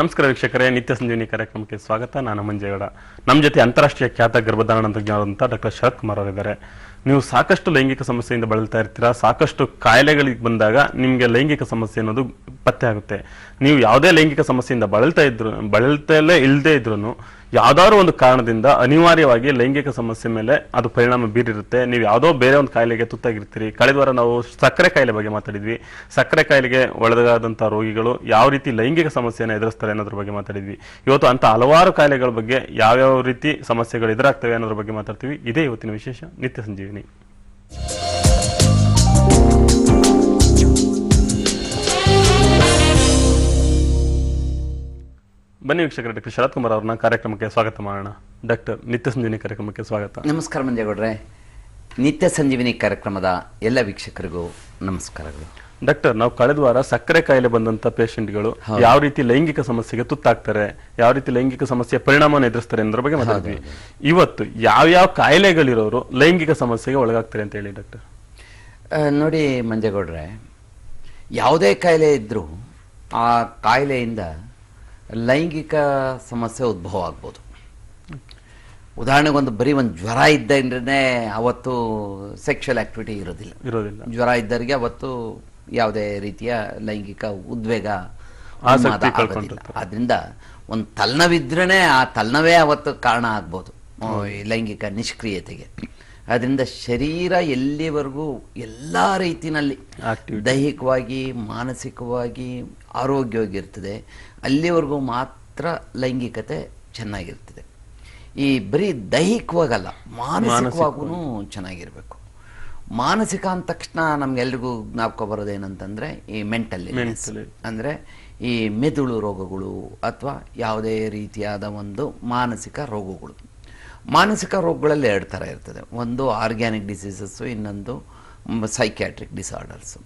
ನಮಸ್ಕಾರ ವೀಕ್ಷಕರೇ, ನಿತ್ಯ ಸಂಜೀವಿನಿ ಕಾರ್ಯಕ್ರಮಕ್ಕೆ ಸ್ವಾಗತ. ನಾನು ಮಂಜೇಗೌಡ. ನಮ್ಮ ಜೊತೆ ಅಂತಾರಾಷ್ಟ್ರೀಯ ಖ್ಯಾತ ಗರ್ಭಧಾರಣ ತಜ್ಞರಾದಂಥ ಡಾಕ್ಟರ್ ಶರತ್ ಕುಮಾರ್ ಅವರಿದ್ದಾರೆ. ನೀವು ಸಾಕಷ್ಟು ಲೈಂಗಿಕ ಸಮಸ್ಯೆಯಿಂದ ಬಳಲ್ತಾ ಇರ್ತೀರಾ? ಸಾಕಷ್ಟು ಕಾಯಿಲೆಗಳಿಗೆ ಬಂದಾಗ ನಿಮಗೆ ಲೈಂಗಿಕ ಸಮಸ್ಯೆ ಅನ್ನೋದು ಪತ್ತೆ ಆಗುತ್ತೆ. ನೀವು ಯಾವುದೇ ಲೈಂಗಿಕ ಸಮಸ್ಯೆಯಿಂದ ಬಳಲ್ತಾ ಇದ್ರು, ಬಳಲ್ತಲೇ ಇಲ್ಲದೆ ಇದ್ರು ಯಾವ್ದಾದ್ರು ಒಂದು ಕಾರಣದಿಂದ ಅನಿವಾರ್ಯವಾಗಿ ಲೈಂಗಿಕ ಸಮಸ್ಯೆ ಮೇಲೆ ಅದು ಪರಿಣಾಮ ಬೀರಿರುತ್ತೆ. ನೀವು ಯಾವುದೋ ಬೇರೆ ಒಂದು ಕಾಯಿಲೆಗೆ ತುತ್ತಾಗಿರ್ತೀರಿ. ಕಳೆದ ವಾರ ನಾವು ಸಕ್ಕರೆ ಕಾಯಿಲೆ ಬಗ್ಗೆ ಮಾತಾಡಿದ್ವಿ. ಸಕ್ಕರೆ ಕಾಯಿಲೆಗೆ ಒಳಗಾದಂಥ ರೋಗಿಗಳು ಯಾವ ರೀತಿ ಲೈಂಗಿಕ ಸಮಸ್ಯೆಯನ್ನು ಎದುರಿಸ್ತಾರೆ ಅನ್ನೋದ್ರ ಬಗ್ಗೆ ಮಾತಾಡಿದ್ವಿ. ಇವತ್ತು ಅಂತ ಹಲವಾರು ಕಾಯಿಲೆಗಳ ಬಗ್ಗೆ ಯಾವ್ಯಾವ ರೀತಿ ಸಮಸ್ಯೆಗಳು ಎದುರಾಗ್ತವೆ ಅನ್ನೋದ್ರ ಬಗ್ಗೆ ಮಾತಾಡ್ತೀವಿ. ಇದೇ ಇವತ್ತಿನ ವಿಶೇಷ. ನಿತ್ಯ ಸಂಜೀವಿನಿ. ಬನ್ನಿ ವೀಕ್ಷಕರ ಡಾಕ್ಟರ್ ಶರತ್ ಕುಮಾರ್ ಅವ್ರನ್ನ ಕಾರ್ಯಕ್ರಮಕ್ಕೆ ಸ್ವಾಗತ ಮಾಡೋಣ. ಡಾಕ್ಟರ್ ನಿತ್ಯ ಸಂಜೀವಿನಿ ಕಾರ್ಯಕ್ರಮಕ್ಕೆ ಸ್ವಾಗತ. ನಮಸ್ಕಾರ ಮಂಜೇಗೌಡ್ರೆ. ನಿತ್ಯ ಸಂಜೀವಿನಿ ಕಾರ್ಯಕ್ರಮದ ಎಲ್ಲ ವೀಕ್ಷಕರಿಗೂ ನಮಸ್ಕಾರಗಳು. ಡಾಕ್ಟರ್ ನಾವು ಕಳೆದ ವಾರ ಸಕ್ಕರೆ ಕಾಯಿಲೆ ಬಂದಂತ ಪೇಷಂಟ್ಗಳು ಯಾವ ರೀತಿ ಲೈಂಗಿಕ ಸಮಸ್ಯೆಗೆ ತುತ್ತಾಗ್ತಾರೆ ಯಾವ ರೀತಿ ಲೈಂಗಿಕ ಸಮಸ್ಯೆ ಪರಿಣಾಮವನ್ನು ಎದುರಿಸ್ತಾರೆ ಅನ್ನೋದ್ರ ಬಗ್ಗೆ ಮಾತಾಡಿದ್ವಿ ಇವತ್ತು ಯಾವ ಯಾವ ಕಾಯಿಲೆಗಳಿರೋರು ಲೈಂಗಿಕ ಸಮಸ್ಯೆಗೆ ಒಳಗಾಗ್ತಾರೆ ಅಂತ ಹೇಳಿ ಡಾಕ್ಟರ್. ನೋಡಿ ಮಂಜೇಗೌಡ್ರೆ ಯಾವುದೇ ಕಾಯಿಲೆ ಇದ್ದರೂ ಆ ಕಾಯಿಲೆಯಿಂದ ಲೈಂಗಿಕ ಸಮಸ್ಯೆ ಉದ್ಭವ ಆಗ್ಬೋದು. ಉದಾಹರಣೆಗೆ ಒಂದು ಬರೀ ಒಂದು ಜ್ವರ ಇದ್ದಂದ್ರೆ ಅವತ್ತು ಸೆಕ್ಷುವಲ್ ಆಕ್ಟಿವಿಟಿ ಇರೋದಿಲ್ಲ. ಇರೋದಿಲ್ಲ. ಜ್ವರ ಇದ್ದವರಿಗೆ ಅವತ್ತು ಯಾವುದೇ ರೀತಿಯ ಲೈಂಗಿಕ ಉದ್ವೇಗ. ಆದ್ರಿಂದ ಒಂದು ತಲೆನೋವಿದ್ರೇ ಆ ತಲೆನೋವೇ ಅವತ್ತು ಕಾರಣ ಆಗ್ಬೋದು. ಲೈಂಗಿಕ ನಿಷ್ಕ್ರಿಯತೆಗೆ. ಅದರಿಂದ ಶರೀರ ಎಲ್ಲಿವರೆಗೂ ಎಲ್ಲ ರೀತಿಯಲ್ಲಿ ದೈಹಿಕವಾಗಿ ಮಾನಸಿಕವಾಗಿ ಆರೋಗ್ಯವಾಗಿರ್ತದೆ. ಅಲ್ಲಿವರೆಗೂ ಮಾತ್ರ ಲೈಂಗಿಕತೆ ಚೆನ್ನಾಗಿರ್ತದೆ. ಈ ಬರೀ ದೈಹಿಕವಾಗಲ್ಲ ಮಾನಸಿಕವಾಗೂ ಚೆನ್ನಾಗಿರಬೇಕು. ಮಾನಸಿಕ ಅಂದ ತಕ್ಷಣ ನಮ್ಗೆಲ್ರಿಗೂ ಜ್ಞಾಪಕ ಬರೋದೇನಂತಂದ್ರೆ ಈ ಮೆಂಟಲ್. ಅಂದ್ರೆ ಈ ಮೆದುಳು ರೋಗಗಳು ಅಥವಾ ಯಾವುದೇ ರೀತಿಯಾದ ಒಂದು ಮಾನಸಿಕ ರೋಗಗಳು. ಮಾನಸಿಕ ರೋಗಗಳಲ್ಲಿ ಎರಡು ಥರ ಇರ್ತದೆ. ಒಂದು ಆರ್ಗ್ಯಾನಿಕ್ ಡಿಸೀಸಸ್ಸು ಇನ್ನೊಂದು ಸೈಕ್ಯಾಟ್ರಿಕ್ ಡಿಸಾರ್ಡರ್ಸು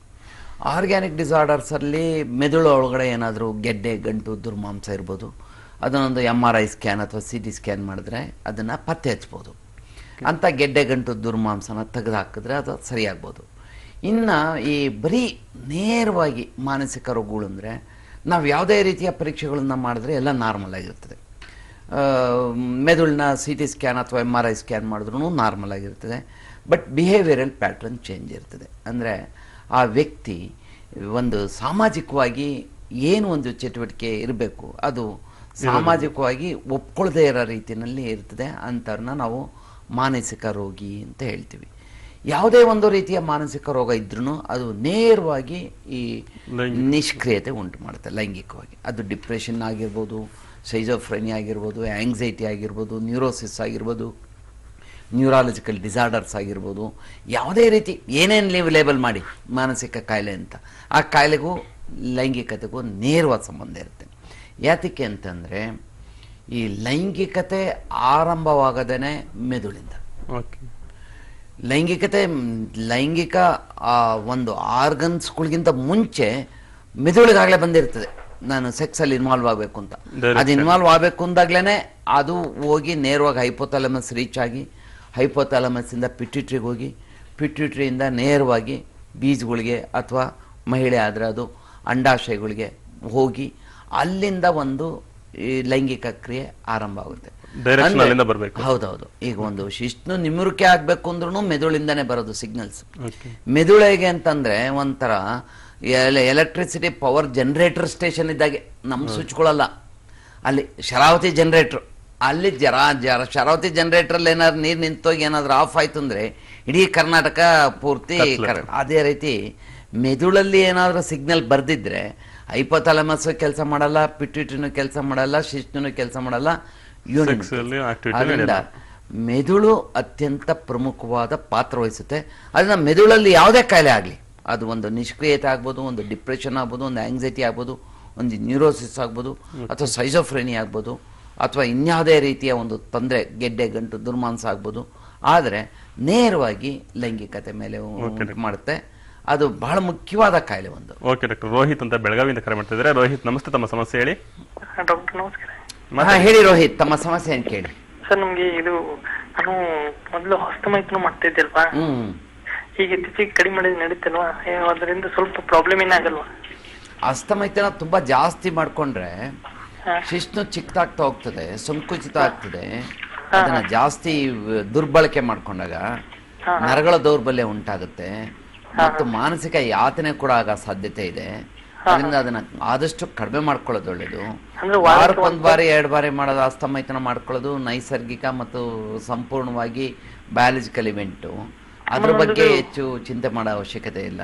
ಆರ್ಗ್ಯಾನಿಕ್ ಡಿಸಾರ್ಡರ್ಸಲ್ಲಿ ಮೆದುಳು ಒಳಗಡೆ ಏನಾದರೂ ಗೆಡ್ಡೆ ಗಂಟು ದುರ್ಮಾಂಸ ಇರ್ಬೋದು. ಅದನ್ನೊಂದು ಎಂ ಆರ್ ಐ ಸ್ಕ್ಯಾನ್ ಅಥವಾ ಸಿ ಟಿ ಸ್ಕ್ಯಾನ್ ಮಾಡಿದ್ರೆ ಅದನ್ನು ಪತ್ತೆ ಹಚ್ಬೋದು. ಅಂಥ ಗೆಡ್ಡೆ ಗಂಟು ದುರ್ಮಾಂಸನ ತೆಗೆದು ಹಾಕಿದ್ರೆ ಅದು ಸರಿಯಾಗ್ಬೋದು. ಇನ್ನು ಈ ಬರೀ ನೇರವಾಗಿ ಮಾನಸಿಕ ರೋಗಗಳು ಅಂದರೆ ನಾವು ಯಾವುದೇ ರೀತಿಯ ಪರೀಕ್ಷೆಗಳನ್ನು ಮಾಡಿದ್ರೆ ಎಲ್ಲ ನಾರ್ಮಲ್ ಆಗಿರ್ತದೆ. ಮೆದುಳಿನ ಮೆದುಳನ್ನ ಸಿ ಟಿ ಸ್ಕ್ಯಾನ್ ಅಥವಾ ಎಂ ಆರ್ ಐ ಸ್ಕ್ಯಾನ್ ಮಾಡಿದ್ರೂ ನಾರ್ಮಲ್ ಆಗಿರ್ತದೆ. ಬಟ್ ಬಿಹೇವಿಯರಲ್ ಪ್ಯಾಟ್ರನ್ ಚೇಂಜ್ ಇರ್ತದೆ. ಅಂದರೆ ಆ ವ್ಯಕ್ತಿ ಒಂದು ಸಾಮಾಜಿಕವಾಗಿ ಏನು ಒಂದು ಚಟುವಟಿಕೆ ಇರಬೇಕು ಅದು ಸಾಮಾಜಿಕವಾಗಿ ಒಪ್ಕೊಳ್ಳದೇ ಇರೋ ರೀತಿಯಲ್ಲಿ ಇರ್ತದೆ ಅಂಥವ್ರನ್ನ ನಾವು ಮಾನಸಿಕ ರೋಗಿ ಅಂತ ಹೇಳ್ತೀವಿ. ಯಾವುದೇ ಒಂದು ರೀತಿಯ ಮಾನಸಿಕ ರೋಗ ಇದ್ರೂ ಅದು ನೇರವಾಗಿ ಈ ನಿಷ್ಕ್ರಿಯತೆ ಉಂಟು ಮಾಡುತ್ತೆ ಲೈಂಗಿಕವಾಗಿ. ಅದು ಡಿಪ್ರೆಷನ್ ಆಗಿರ್ಬೋದು ಸೈಜೋಫ್ರೆನಿ ಆಗಿರ್ಬೋದು ಆಂಗ್ಸೈಟಿ ಆಗಿರ್ಬೋದು ನ್ಯೂರೋಸಿಸ್ ಆಗಿರ್ಬೋದು ನ್ಯೂರಾಲಜಿಕಲ್ ಡಿಸಾರ್ಡರ್ಸ್ ಆಗಿರ್ಬೋದು ಯಾವುದೇ ರೀತಿ ಏನೇನು ನೀವು ಲೇಬಲ್ ಮಾಡಿ ಮಾನಸಿಕ ಕಾಯಿಲೆ ಅಂತ ಆ ಕಾಯಿಲೆಗೂ ಲೈಂಗಿಕತೆಗೂ ನೇರವಾದ ಸಂಬಂಧ ಇರುತ್ತೆ. ಯಾತಕ್ಕೆ ಅಂತಂದರೆ ಈ ಲೈಂಗಿಕತೆ ಆರಂಭವಾಗದೇ ಮೆದುಳಿಂದ. ಓಕೆ. ಲೈಂಗಿಕತೆ ಲೈಂಗಿಕ ಒಂದು ಆರ್ಗನ್ಸ್ಗಳಿಗಿಂತ ಮುಂಚೆ ಮೆದುಳಿಗಾಗಲೇ ಬಂದಿರ್ತದೆ. ನಾನು ಸೆಕ್ಸಲ್ಲಿ ಇನ್ವಾಲ್ವ್ ಆಗಬೇಕು ಅಂತ. ಅದು ಇನ್ವಾಲ್ವ್ ಆಗಬೇಕು ಅಂದಾಗ್ಲೇ ಅದು ಹೋಗಿ ನೇರವಾಗಿ ಹೈಪೋಥಾಲಮಸ್ ರೀಚ್ ಆಗಿ ಹೈಪೋಥಾಲಮಸ್ಸಿಂದ ಪಿಟ್ಯೂಟ್ರಿಗೆ ಹೋಗಿ ಪಿಟ್ಯೂಟ್ರಿಯಿಂದ ನೇರವಾಗಿ ಬೀಜಗಳಿಗೆ ಅಥವಾ ಮಹಿಳೆ ಆದರೆ ಅದು ಅಂಡಾಶಯಗಳಿಗೆ ಹೋಗಿ ಅಲ್ಲಿಂದ ಒಂದು ಈ ಲೈಂಗಿಕ ಕ್ರಿಯೆ ಆರಂಭ ಆಗುತ್ತೆ. ಹೌದೌದು. ಈಗ ಒಂದು ಶಿಷ್ಣು ನಿಮುರಿಕೆ ಆಗ್ಬೇಕು ಅಂದ್ರೂ ಮೆದುಳಿಂದಾನೇ ಬರೋದು ಸಿಗ್ನಲ್ಸ್ ಓಕೆ ಮೆದುಳು ಹೇಗೆ ಅಂತಂದ್ರೆ ಒಂಥರ ಎಲೆಕ್ಟ್ರಿಸಿಟಿ ಪವರ್ ಜನರೇಟರ್ ಸ್ಟೇಷನ್ ಇದ್ದಾಗೆ ನಮ್ಮ ಸ್ವಿಚ್ಗಳಲ್ಲ ಅಲ್ಲಿ ಶರಾವತಿ ಜನರೇಟರ್ ಅಲ್ಲಿ ಜರ ಜರ ಶರಾವತಿ ಜನರೇಟರ್ ಏನಾದ್ರು ನೀರು ನಿಂತೋಗಿ ಏನಾದ್ರೂ ಆಫ್ ಆಯ್ತು ಅಂದ್ರೆ ಇಡೀ ಕರ್ನಾಟಕ ಪೂರ್ತಿ ಅದೇ ರೀತಿ ಮೆದುಳಲ್ಲಿ ಏನಾದರೂ ಸಿಗ್ನಲ್ ಬರ್ದಿದ್ರೆ ಹೈಪೋಥಾಲಮಸ್ ಕೆಲಸ ಮಾಡಲ್ಲ ಪಿಟ್ಯೂಟಿನೂ ಕೆಲಸ ಮಾಡಲ್ಲ ಶಿಶ್ನೂ ಕೆಲಸ ಮಾಡಲ್ಲ ಅದರಿಂದ. ಮೆದುಳು ಅತ್ಯಂತ ಪ್ರಮುಖವಾದ ಪಾತ್ರ ವಹಿಸುತ್ತೆ. ಅದನ್ನ ಮೆದುಳಲ್ಲಿ ಯಾವುದೇ ಕಾಯಿಲೆ ಆಗಲಿ ಅದು ಒಂದು ನಿಷ್ಕ್ರಿಯತೆ ಆಗ್ಬೋದು ಒಂದು ಡಿಪ್ರೆಷನ್ ಆಗ್ಬೋದು ಒಂದು ಆಂಗ್ಸೈಟಿ ಆಗ್ಬೋದು ಒಂದು ನ್ಯೂರೋಸಿಸ್ ಆಗ್ಬೋದು ಅಥವಾ ಸೈಜೋಫ್ರೆನಿ ಆಗ್ಬೋದು. ಅಥವಾ ಇನ್ಯಾವುದೇ ರೀತಿಯ ಒಂದು ತೊಂದರೆ ಗೆಡ್ಡೆ ಗಂಟು ದುರ್ಮಾನ್ಸ ಆಗ್ಬೋದು. ಆದರೆ ನೇರವಾಗಿ ಲೈಂಗಿಕತೆ ಮೇಲೆ ಉಂಟು ಮಾಡುತ್ತೆ. ಅದು ಬಹಳ ಮುಖ್ಯವಾದ ಕಾಯಿಲೆ ಒಂದು. ಓಕೆ ಡಾಕ್ಟರ್ ರೋಹಿತ್ ಅಂತ ಬೆಳಗಾವಿಯಿಂದ ಕರೆ ಮಾಡ್ತಾ ಇದ್ದಾರೆ. ರೋಹಿತ್ ನಮಸ್ತೆ. ತಮ್ಮ ಸಮಸ್ಯೆ ಹೇಳಿ. ಡಾಕ್ಟರ್ ನಮಸ್ಕಾರ. ಹಾ, ಹೇಳಿ ರೋಹಿತ್ ತಮ್ಮ ಸಮಸ್ಯೆ ಏನು ಕೇಳಿ ಸರ್ ನಮ್ಗೆ ಇದು ನಾನು ಮೊದಲು ಹಸ್ತಮೈಥುನ ಮಾಡ್ತಾ ಇದ್ದಲ್ವಾ? ಹ್ಮ್. ಈಗ ಇತ್ತೀಚೆಗೆ ಕಡಿಮೆ ಮಾಡಿದ್ರೆ ನಡೀತಲ್ವಾ ಅದರಿಂದ ಸ್ವಲ್ಪ ಪ್ರಾಬ್ಲಮ್ ಏನಾಗಲ್ವಾ? ಅಸ್ತಮೈತನ ತುಂಬಾ ಜಾಸ್ತಿ ಮಾಡ್ಕೊಂಡ್ರೆ. ಶಿಶ್ನು ಚಿಕ್ಕದಾಗ್ತಾ ಹೋಗ್ತದೆ ಸಂಕುಚಿತ ಆಗ್ತದೆ. ಅದನ್ನ ಜಾಸ್ತಿ ದುರ್ಬಳಕೆ ಮಾಡ್ಕೊಂಡಾಗ ನರಗಳ ದೌರ್ಬಲ್ಯ ಉಂಟಾಗುತ್ತೆ. ಮತ್ತು ಮಾನಸಿಕ ಯಾತನೆ ಕೂಡ ಆಗ ಸಾಧ್ಯತೆ ಇದೆ. ಅದರಿಂದ ಅದನ್ನ ಆದಷ್ಟು ಕಡಿಮೆ ಮಾಡ್ಕೊಳ್ಳೋದು ಒಳ್ಳೇದು. ವಾರಕ್ಕೆ ಒಂದ್ ಬಾರಿ ಎರಡು ಬಾರಿ ಮಾಡೋದು ಅಸ್ತಮೈತನ ಮಾಡ್ಕೊಳ್ಳೋದು ನೈಸರ್ಗಿಕ ಮತ್ತು ಸಂಪೂರ್ಣವಾಗಿ ಬಯಾಲಜಿಕಲ್ ಇವೆಂಟು ಅದ್ರ ಬಗ್ಗೆ ಹೆಚ್ಚು ಚಿಂತೆ ಮಾಡೋ ಅವಶ್ಯಕತೆ ಇಲ್ಲ.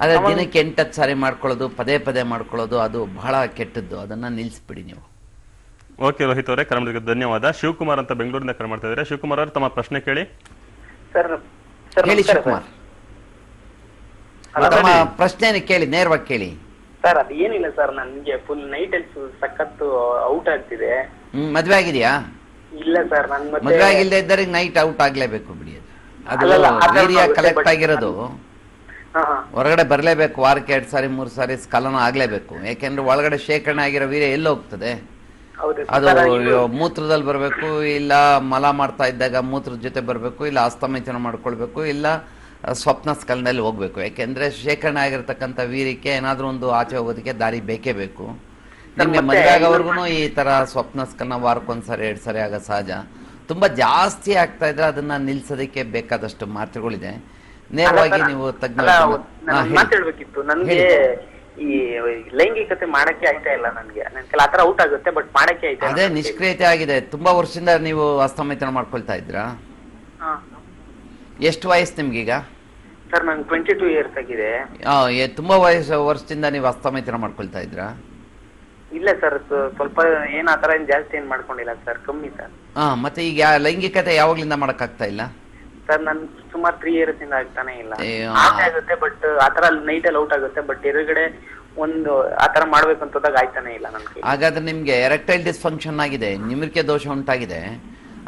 ಆದ್ರೆ ದಿನಕ್ಕೆ ಎಂಟತ್ತು ಸಾರಿ ಮಾಡ್ಕೊಳ್ಳೋದು ಪದೇ ಪದೇ ಮಾಡ್ಕೊಳ್ಳೋದು ಅದು ಬಹಳ ಕೆಟ್ಟದ್ದು. ಅದನ್ನ ನಿಲ್ಸ್ಬಿಡಿ ನೀವು. ಓಕೆ ರೋಹಿತ್ ಅವರೇ ಕರೆ ಮಾಡಿದ್ದಕ್ಕೆ ಧನ್ಯವಾದ. ಶಿವಕುಮಾರ್ ಅಂತ ಬೆಂಗಳೂರಿಂದ ಕರೆ ಮಾಡ್ತಾ ಇದ್ದಾರೆ. ಶಿವಕುಮಾರ್ ಅವರು ತಮ್ಮ ಪ್ರಶ್ನೆ ಕೇಳಿ. ಸರ್ ಸರ್ ಹೇಳಿ ಶಿವಕುಮಾರ್. ತಮ್ಮ ಪ್ರಶ್ನೆನ ಕೇಳಿ ನೇರವಾಗಿ ಕೇಳಿ. ಸರ್ ಅದು ಏನಿಲ್ಲ ಸರ್ ನನ್ಗೆ ಫುಲ್ ನೈಟ್ ಅಲ್ಲಿ ಸಖತ್ತು ಔಟ್ ಆಗ್ತಿದೆ. ಹ್ಮ್ ಮದ್ವೆ ಆಗಿದೆಯಾ? ಇಲ್ಲ ಸರ್ ನನ್ ಮದ್ವೆ ಆಗಿಲ್ಲದೆ ಇದ್ದರೆ ನೈಟ್ ಔಟ್ ಆಗ್ಲೇಬೇಕು ಬಿಡಿ ಅದು. ಅದು ವೀರ್ಯ ಕಲೆಕ್ಟ್ ಆಗಿರೋದು ಹೊರಗಡೆ ಬರಲೇಬೇಕು ವಾರಕ್ಕೆ ಎರಡು ಸಾರಿ ಮೂರು ಸಾರಿ ಸ್ಕಲನ ಆಗ್ಲೇಬೇಕು. ಯಾಕೆಂದ್ರೆ ಒಳಗಡೆ ಶೇಖರಣೆ ಆಗಿರೋ ವೀರ್ಯ ಎಲ್ಲಿ ಹೋಗ್ತದೆ? ಅದು ಮೂತ್ರದಲ್ಲಿ ಬರಬೇಕು ಇಲ್ಲ ಮಲ ಮಾಡ್ತಾ ಇದ್ದಾಗ ಮೂತ್ರದ ಜೊತೆ ಬರಬೇಕು ಇಲ್ಲ ಅಸ್ತಮಿತನ ಮಾಡ್ಕೊಳ್ಬೇಕು ಇಲ್ಲ ಸ್ವಪ್ನ ಸ್ಕಲನಲ್ಲಿ ಹೋಗ್ಬೇಕು. ಯಾಕೆಂದ್ರೆ ಶೇಖರಣೆ ಆಗಿರ್ತಕ್ಕಂಥ ವೀರ್ಯಕ್ಕೆ ಏನಾದರೂ ಒಂದು ಆಚೆ ಹೋಗೋದಕ್ಕೆ ದಾರಿ ಬೇಕೇ ಬೇಕು. ನಿಮ್ಗೆ ಮದುವೆ ಆಗೋವರೆಗೂ ಈ ತರ ಸ್ವಪ್ನ ಸ್ಕಲನ ವಾರಕ್ಕೊಂದ್ಸರಿ ಎರಡು ಸರಿ ಆಗೋ ಸಹಜ. ತುಂಬಾ ಜಾಸ್ತಿ ಆಗ್ತಾ ಇದ್ರೆ ಅದನ್ನ ನಿಲ್ಸೋದಕ್ಕೆ ಬೇಕಾದಷ್ಟು ಮಾತ್ರೆಗಳಿದೆ ನೇರವಾಗಿ ನೀವು ತಜ್ಞ ಅಲ್ಲ, ನಾನು ಹಾ, ಒಂದ್ ಹೇಳಿ. ಮಾತ್ ಹೇಳ್ಬೇಕಿತ್ತು. ನನ್ಗೆ ಈ ಲೈಂಗಿಕತೆ ಮಾಡಕ್ಕೆ ಆಯ್ತಾ ಇಲ್ಲ ನನ್ಗೆ. ನನ್ ಕೆಲ ಆತರ ಔಟ್ ಆಗುತ್ತೆ ಬಟ್ ಮಾಡಕ್ಕೆ ಆಯ್ತಾ ಅದೇ. ನಿಷ್ಕ್ರಿಯತೆ ಆಗಿದೆ. ತುಂಬಾ ವರ್ಷದಿಂದ ನೀವು ಅಸ್ತಮೈಥನ ಮಾಡ್ಕೊಳ್ತಾ ಇದ್ರಾ. ಎಷ್ಟು ವಯಸ್ಸು ನಿಮ್ಗೀಗ? ಸರ್ ನನ್ ಟ್ವೆಂಟಿ ಟೂ ಇಯರ್ಸ್ ಆಗಿದೆ ತುಂಬಾ ವಯಸ್ಸು ವರ್ಷದಿಂದ ನೀವು ಅಸ್ತಮೈಥನ ಮಾಡ್ಕೊಳ್ತಾ ಇದ್ರಾ ಇಲ್ಲ ಸರ್ ಸ್ವಲ್ಪ ಏನ್ ಆತರ ಏನ್ ಜಾಸ್ತಿ ಏನ್ ಮಾಡ್ಕೊಂಡಿಲ್ಲ ಸರ್ ಕಮ್ಮಿ ಸರ್. ಹಾ ಮತ್ತೆ ಈಗ ಯಾ- ಲೈಂಗಿಕತೆ ಯಾವಾಗ್ಲಿಂದ ಮಾಡಕ್ಕಾಗ್ತಾ ಇಲ್ಲ? ಸರ್ ನನ್ ಸುಮಾರ್ ತ್ರೀ ಇಯರ್ಸ್ ಇಂದ ಆಗ್ತಾನೆ ಇಲ್ಲ. ಆಸೆ ಆಗುತ್ತೆ ಬಟ್ ಆತರ ನೈಟ್ ಅಲ್ಲಿ ಔಟ್ ಆಗುತ್ತೆ ಬಟ್ ಎದುರುಗಡೆ ಒಂದು ಆತರ ಮಾಡ್ಬೇಕು ಅಂತದಾಗ ಆಯ್ತಾನೆ ಇಲ್ಲ ನನ್ಗೆ. ಕೈ ಹಾಗಾದ್ರೆ ನಿಮ್ಗೆ ಎರೆಕ್ಟೈಲ್ ಡಿಸ್ಫಂಕ್ಷನ್ ಆಗಿದೆ ನಿಮಿರಿಕೆ ದೋಷ ಉಂಟಾಗಿದೆ.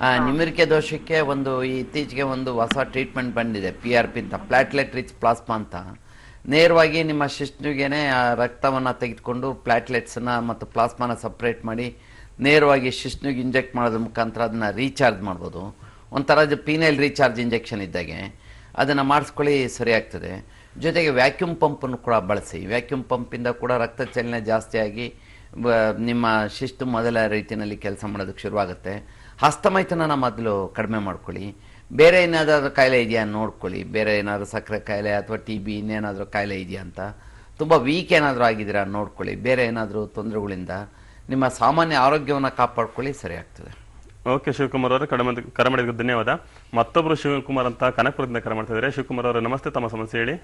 ಆ ನಿಮಿರಿಕೆ ದೋಷಕ್ಕೆ ಒಂದು ಈ ಇತ್ತೀಚೆಗೆ ಒಂದು ಹೊಸ ಟ್ರೀಟ್ಮೆಂಟ್ ಬಂದಿದೆ ಪಿ ಆರ್ ಪಿ ಅಂತ ಪ್ಲಾಟ್ಲೆಟ್ ರಿಚ್ ಪ್ಲಾಸ್ಮಾ ಅಂತ. ನೇರವಾಗಿ ನಿಮ್ಮ ಶಿಶ್ನುಗೆನೆ ಆ ರಕ್ತವನ್ನು ತೆಗೆದುಕೊಂಡು ಪ್ಲ್ಯಾಟ್ಲೆಟ್ಸನ್ನು ಮತ್ತು ಪ್ಲಾಸ್ಮಾನ ಸಪ್ರೇಟ್ ಮಾಡಿ ನೇರವಾಗಿ ಶಿಶ್ನಿಗೆ ಇಂಜೆಕ್ಟ್ ಮಾಡೋದ್ರ ಮುಖಾಂತರ ಅದನ್ನು ರೀಚಾರ್ಜ್ ಮಾಡ್ಬೋದು. ಒಂಥರ ಪೀನೈಲ್ ರೀಚಾರ್ಜ್ ಇಂಜೆಕ್ಷನ್ ಇದ್ದಾಗೆ. ಅದನ್ನು ಮಾಡಿಸ್ಕೊಳ್ಳಿ ಸರಿಯಾಗ್ತದೆ ಜೊತೆಗೆ ವ್ಯಾಕ್ಯೂಮ್ ಪಂಪನ್ನು ಕೂಡ ಬಳಸಿ. ವ್ಯಾಕ್ಯೂಮ್ ಪಂಪಿಂದ ಕೂಡ ರಕ್ತ ಚಲನೆ ಜಾಸ್ತಿಯಾಗಿ ನಿಮ್ಮ ಶಿಸ್ತು ಮೊದಲ ರೀತಿಯಲ್ಲಿ ಕೆಲಸ ಮಾಡೋದಕ್ಕೆ ಶುರುವಾಗುತ್ತೆ. ಹಸ್ತಮೈತನನ ಮೊದಲು ಕಡಿಮೆ ಮಾಡ್ಕೊಳ್ಳಿ. ಬೇರೆ ಏನಾದರೂ ಕಾಯಿಲೆ ಇದೆಯಾ ನೋಡ್ಕೊಳ್ಳಿ. ಬೇರೆ ಏನಾದರೂ ಸಕ್ಕರೆ ಕಾಯಿಲೆ ಅಥವಾ ಟಿ ಬಿ ಇನ್ನೇನಾದರೂ ಕಾಯಿಲೆ ಇದೆಯಾ ಅಂತ. ತುಂಬ ವೀಕ್ ಏನಾದರೂ ಆಗಿದ್ದೀರಾ ನೋಡ್ಕೊಳ್ಳಿ. ಬೇರೆ ಏನಾದರೂ ತೊಂದರೆಗಳಿಂದ ನಿಮ್ಮ ಸಾಮಾನ್ಯ ಆರೋಗ್ಯವನ್ನು ಕಾಪಾಡ್ಕೊಳ್ಳಿ ಸರಿ ಆಗ್ತದೆ ಓಕೆ ಶಿವಕುಮಾರ್ ಅವರು ಕಡಿಮೆ ಕರೆ ಮಾಡಿದ ಧನ್ಯವಾದ. ಮತ್ತೊಬ್ಬರು ಶಿವಕುಮಾರ್ ಅಂತ ಕನಕಪುರದಿಂದ ಕರೆ ಮಾಡ್ತಾ ಇದ್ದಾರೆ. ಶಿವಕುಮಾರ್ ಅವರು ನಮಸ್ತೆ ತಮ್ಮ ಸಮಸ್ಯೆ ಹೇಳಿ.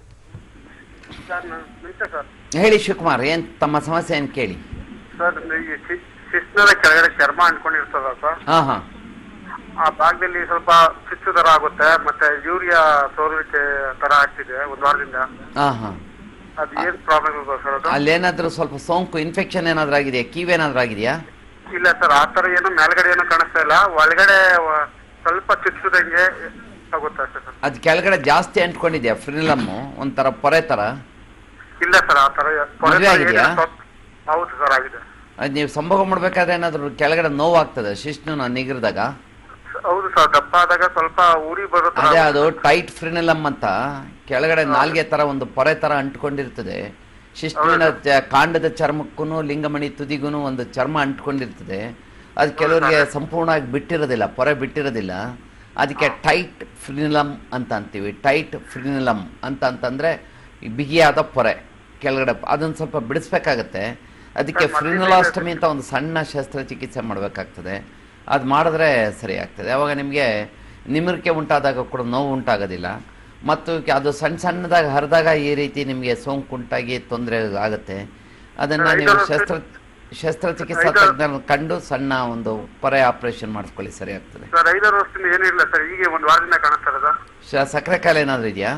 ಸರ್ ನಮಸ್ತೆ ಸರ್. ಹೇಳಿ ಶಿವಕುಮಾರ್ ಏನು ತಮ್ಮ ಸಮಸ್ಯೆ ಏನು ಕೇಳಿ? ಸರ್ ಕೆಳಗಡೆ ಚರ್ಮ ಅನ್ಕೊಂಡಿರ್ತದ ಸರ್? ಹಾಂ ಹಾಂ. ಆ ಭಾಗದಲ್ಲಿ ಸ್ವಲ್ಪ ಚುಚ್ಚು ತರ ಆಗುತ್ತೆ ಮತ್ತೆ ಯೂರಿಯಾ ಸೋರುವಿಕೆ ತರ ಆಗ್ತಿದೆ ಒಂದ್ ವಾರದಿಂದ. ಹಾಂ ಹಾಂ. ಅದು ಏನ್ ಪ್ರಾಬ್ಲಮ್ ಸರ್ ಅದು? ಅಲ್ಲೇನಾದ್ರೂ ಸ್ವಲ್ಪ ಸೋಂಕು ಇನ್ಫೆಕ್ಷನ್ ಏನಾದ್ರೂ ಆಗಿದೆಯಾ? ಕೀವೇನಾದ್ರೂ ಆಗಿದೆಯಾ? ಇಲ್ಲ ಸರ್ ಆ ತರ ಏನು ಮೇಲ್ಗಡೆ ಏನು ಕಾಣಿಸ್ತಾ ಇಲ್ಲ. ಒಳಗಡೆ ವ- ಸ್ವಲ್ಪ ಚುಚ್ಚುದಂಗೆ ಆಗುತ್ತೆ ಅಷ್ಟೇ ಸರ್. ಅದು ಕೆಳಗಡೆ ಜಾಸ್ತಿ ಅಂಟ್ಕೊಂಡಿದ್ಯಾ? ಫ್ರಿಲಮ್ಮು ಒಂಥರ ಪೊರೆ ತರ? ಇಲ್ಲ ಸರ್ ಆ ತರ ಪೊರೆ ಮದ್ವೆ ತರ ಆಗಿದ್ಯಾ? ಏನಿಲ್ಲ, ಸ್ವಲ್ಪ- ಹೌದು ಸರ್ ಆಗಿದೆ. ಅದು ನೀವು ಸಂಭೋಗ ಮಾಡ್ಬೇಕಾದ್ರೆ ಏನಾದ್ರೂ ಕೆಳಗಡೆ ನೋವಾಗ್ತದೆ ಶಿಶ್ನುನ ನಿಗಿರಿದಾಗ. ಹೌದು ಸರ್ ದಪ್ಪ ಆದಾಗ ಸ್ವಲ್ಪ ಉರಿ ಬರುತ್ತೆ ಅದೇ ಅದು ಟೈಟ್ ಫ್ರಿನಿಲಮ್ ಅಂತ ಕೆಳಗಡೆ ನಾಲ್ಗೆ ತರ ಒಂದು ಪೊರೆ ತರ ಅಂಟ್ಕೊಂಡಿರ್ತದೆ. ಶಿಷ್ಟಿನ ಕಾಂಡದ ಚರ್ಮಕ್ಕೂ ಲಿಂಗಮಣಿ ತುದಿಗೂ ಒಂದು ಚರ್ಮ ಅಂಟ್ಕೊಂಡಿರ್ತದೆ. ಅದು ಕೆಲವರಿಗೆ ಸಂಪೂರ್ಣವಾಗಿ ಬಿಟ್ಟಿರೋದಿಲ್ಲ ಪೊರೆ ಬಿಟ್ಟಿರೋದಿಲ್ಲ. ಅದಕ್ಕೆ ಟೈಟ್ ಫ್ರಿನಿಲಮ್ ಅಂತ ಅಂತೀವಿ. ಟೈಟ್ ಫ್ರಿನಿಲಮ್ ಅಂತ ಅಂತಂದ್ರೆ ಬಿಗಿಯಾದ ಪೊರೆ ಕೆಳಗಡೆ ಅದನ್ನು ಸ್ವಲ್ಪ ಬಿಡಿಸ್ಬೇಕಾಗತ್ತೆ. ಅದಕ್ಕೆ ಫ್ರಿನಿಲಾಸ್ಟಮಿ ಅಂತ ಒಂದು ಸಣ್ಣ ಶಸ್ತ್ರಚಿಕಿತ್ಸೆ ಮಾಡಬೇಕಾಗ್ತದೆ. ಅದು ಮಾಡಿದ್ರೆ ಸರಿ ಆಗ್ತದೆ. ಅವಾಗ ನಿಮಗೆ ನಿಮಿರಿಕೆ ಉಂಟಾದಾಗ ಕೂಡ ನೋವು ಉಂಟಾಗೋದಿಲ್ಲ. ಮತ್ತು ಅದು ಸಣ್ಣ ಸಣ್ಣದಾಗಿ ಹರಿದಾಗ ಈ ರೀತಿ ನಿಮಗೆ ಸೋಂಕು ಉಂಟಾಗಿ ತೊಂದರೆ ಆಗುತ್ತೆ. ಅದನ್ನು ನೀವು ಶಸ್ತ್ರ ಶಸ್ತ್ರಚಿಕಿತ್ಸಾ ತಜ್ಞರನ್ನು ಕಂಡು ಸಣ್ಣ ಒಂದು ಪೊರೆ ಆಪರೇಷನ್ ಮಾಡಿಸ್ಕೊಳ್ಳಿ ಸರಿ ಆಗ್ತದೆ. ಸರ್ ಐದಾರು ವರ್ಷದಿಂದ ಏನಿಲ್ಲ ಸರ್ ಈಗ ಒಂದು ವಾರದಿಂದ ಕಾಣಿಸ್ತಾ ಇರೋದು? ಶ- ಸಕ್ಕರೆ ಕಾಯಿಲೆ ಏನಾದರೂ ಇದೆಯಾ?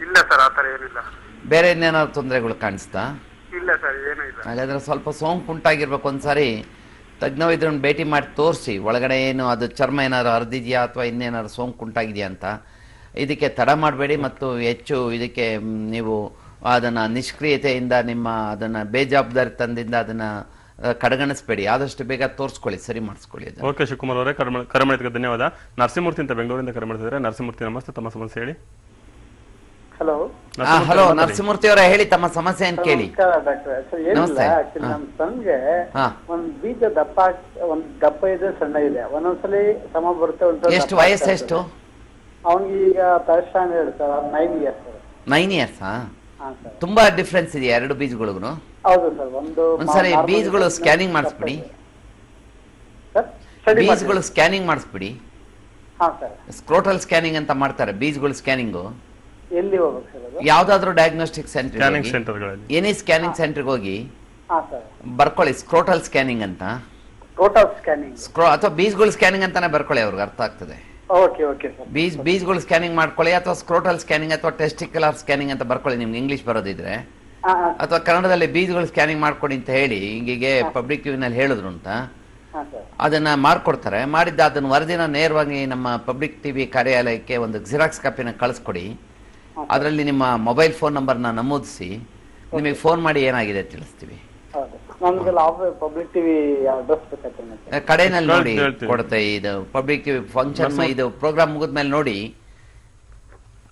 ಇಲ್ಲ ಸರ್ ಆ ತರ ಏನಿಲ್ಲ. ಬೇರೆ ಇನ್ನೇನಾದ್ರು ತೊಂದರೆಗಳು ಕಾಣಿಸ್ತಾ? ಇಲ್ಲ ಸರ್ ಏನೂ ಇಲ್ಲ. ಹಾಗಾದ್ರೆ ಸ್ವಲ್ಪ ಸೋಂಕು ಉಂಟಾಗಿರ್ಬೇಕು ಒಂದ್ಸಾರಿ. ತಜ್ಞ ವೈದ್ಯರನ್ನು ಭೇಟಿ ಮಾಡಿ ತೋರಿಸಿ, ಒಳಗಡೆ ಏನು ಅದು ಚರ್ಮ ಏನಾದ್ರು ಹರಿದಿದೆಯಾ ಅಥವಾ ಇನ್ನೇನಾದ್ರು ಸೋಂಕು ಉಂಟಾಗಿದೆಯಾ ಅಂತ. ಇದಕ್ಕೆ ತಡ ಮಾಡಬೇಡಿ ಮತ್ತು ಹೆಚ್ಚು ಇದಕ್ಕೆ ನೀವು ಅದನ್ನು ನಿಷ್ಕ್ರಿಯತೆಯಿಂದ ನಿಮ್ಮ ಅದನ್ನು ಬೇಜವಾಬ್ದಾರಿ ತಂದಿಂದ ಅದನ್ನು ಕಡೆಗಣಿಸ್ಬೇಡಿ. ಆದಷ್ಟು ಬೇಗ ತೋರಿಸ್ಕೊಳ್ಳಿ, ಸರಿ ಮಾಡಿಸ್ಕೊಳ್ಳಿ ಓಕೆ ಶಿವಕುಮಾರ್ ಅವರೇ, ಕರ್ಮ ಮಾಡಿ- ಕರೆ ಮಾಡಿದ್ದಕ್ಕೆ ಧನ್ಯವಾದ. ನರಸಿಂಹಮೂರ್ತಿ ಅಂತ ಬೆಂಗಳೂರಿಂದ ಕರೆ ಮಾಡ್ತಿದ್ದಾರೆ. ನರಸಿಂಹಮೂರ್ತಿ, ನಮಸ್ತೆ. ತಮ್ಮ ಸಮಸ್ಯೆ ಹೇಳಿ. ಹಲೋ ಹಲೋ ನರಸಿಂಹಮೂರ್ತಿ ಅವರ ಹೇಳಿ ತಮ್ಮ ಸಮಸ್ಯೆ ಅಂತ ಕೇಳಿ. ನಮಸ್ತೆ. ಸನ್ಗೆ. ಒಂದ್ ಬೀಜ ದಪ್ಪ ಒಂದ್ ದಪ್ಪ ಇದೆ ಸಣ್ಣ ಇದೆ. ಒಂದೊಂದ್ಸಲಿ ಸಮ ಬರುತ್ತೆ ಎಷ್ಟು ವಯಸ್ಸು ಎಷ್ಟು ಅವನ್ಗೆ ಈಗ sir nine years sir nine years ಹಾ ಸರ್ ತುಂಬಾ ಡಿಫ್ರೆನ್ಸ್ ಇದೆ ಎರಡು ಬೀಜಗಳಿಗೂ ಹೌದು ಸರ್ ಒಂದು ಒಂದ್ಸರಿ ಬೀಜಗಳು ಸ್ಕ್ಯಾನಿಂಗ್ ಮಾಡಿಸ್ಬಿಡಿ. ಸರ್ ಬೀಜಗಳು ಸ್ಕ್ಯಾನಿಂಗ್ ಮಾಡಿಸ್ಬಿಡಿ. ಹಾ ಸರ್ ಸ್ಕ್ರೋಟಲ್ ಸ್ಕ್ಯಾನಿಂಗ್ ಅಂತ ಮಾಡ್ತಾರೆ ಬೀಜಗಳು ಸ್ಕ್ಯಾನಿಂಗು ಎಲ್ಲಿ ಹೋಗ್ಬೇಕು ಸರ್ ಅದು? ಯಾವ್ದಾದ್ರು ಡಯಾಗ್ನೋಸ್ಟಿಕ್ ಸೆಂಟರ್ ಸ್ಕ್ಯಾನಿಂಗ್ ಸೆಂಟರ್ಗಳಲ್ಲಿ ಎನಿ ಸ್ಕ್ಯಾನಿಂಗ್ ಸೆಂಟರ್ಗೆ ಹೋಗಿ. ಹಾ ಸರ್. ಬರ್ಕೊಳ್ಳಿ ಸ್ಕ್ರೋಟಲ್ ಸ್ಕ್ಯಾನಿಂಗ್ ಅಂತ. ಟೋಟಲ್ ಸ್ಕ್ಯಾನಿಂಗ್ ಸ್ಕ್ರೋ ಅಥವಾ ಬೀಜಗಳು ಸ್ಕ್ಯಾನಿಂಗ್ ಅಂತಾನೆ ಬರ್ಕೊಳ್ಳಿ ಅವ್ರಿಗೆ ಅರ್ಥ ಆಗ್ತದೆ. ಓಕೆ ಓಕೆ ಸರ್ ಬೀಜ್ ಬೀಜಗಳು ಸ್ಕ್ಯಾನಿಂಗ್ ಮಾಡ್ಕೊಳ್ಳಿ ಅಥವಾ ಸ್ಕ್ರೋಟಲ್ ಸ್ಕ್ಯಾನಿಂಗ್ ಅಥವಾ ಟೆಸ್ಟಿಕ್ಯುಲರ್ ಸ್ಕ್ಯಾನಿಂಗ್ ಅಂತ ಬರ್ಕೊಳ್ಳಿ ನಿಮ್ಗೆ ಇಂಗ್ಲಿಷ್ ಬರೋದಿದ್ರೆ. ಹಾ ಹಾ. ಅಥವಾ ಕನ್ನಡದಲ್ಲಿ ಬೀಜಗಳು ಸ್ಕ್ಯಾನಿಂಗ್ ಮಾಡ್ಕೊಡಿ ಅಂತ ಹೇಳಿ ಹಿಂಗಿಗೆ ಪಬ್ಲಿಕ್ ಟಿವಿನಲ್ಲಿ ಹೇಳಿದ್ರು ಅಂತ. ಹಾ ಸರ್. ಅದನ್ನ ಮಾಡ್ಕೊಡ್ತಾರೆ. ಮಾಡಿದ್ದ ಅದನ್ನ ವರದಿನ ನೇರವಾಗಿ ನಮ್ಮ ಪಬ್ಲಿಕ್ ಟಿವಿ ಕಾರ್ಯಾಲಯಕ್ಕೆ ಒಂದು ಜಿರಾಕ್ಸ್ ಕಾಪಿನ ಕಳಿಸ್ಕೊಡಿ. ಅದರಲ್ಲಿ ನಿಮ್ಮ ಮೊಬೈಲ್ ಫೋನ್ ನಂಬರ್ನ ನಮೂದಿಸಿ ನಿಮಗೆ ಫೋನ್ ಮಾಡಿ ಏನಾಗಿದೆ ತಿಳಿಸ್ತೀವಿ. ಪಬ್ಲಿಕ್ ಟಿವಿ ಕಡೆನಲ್ಲಿ ನೋಡಿ ಹೇಳ್ತೀವಿ. ಕೊಡುತ್ತೆ ಇದು ಪಬ್ಲಿಕ್ ಟಿವಿ ಫಂಕ್ಷನ್ ಇದು ಪ್ರೋಗ್ರಾಮ್ ಮುಗಿದ್ಮೇಲೆ ನೋಡಿ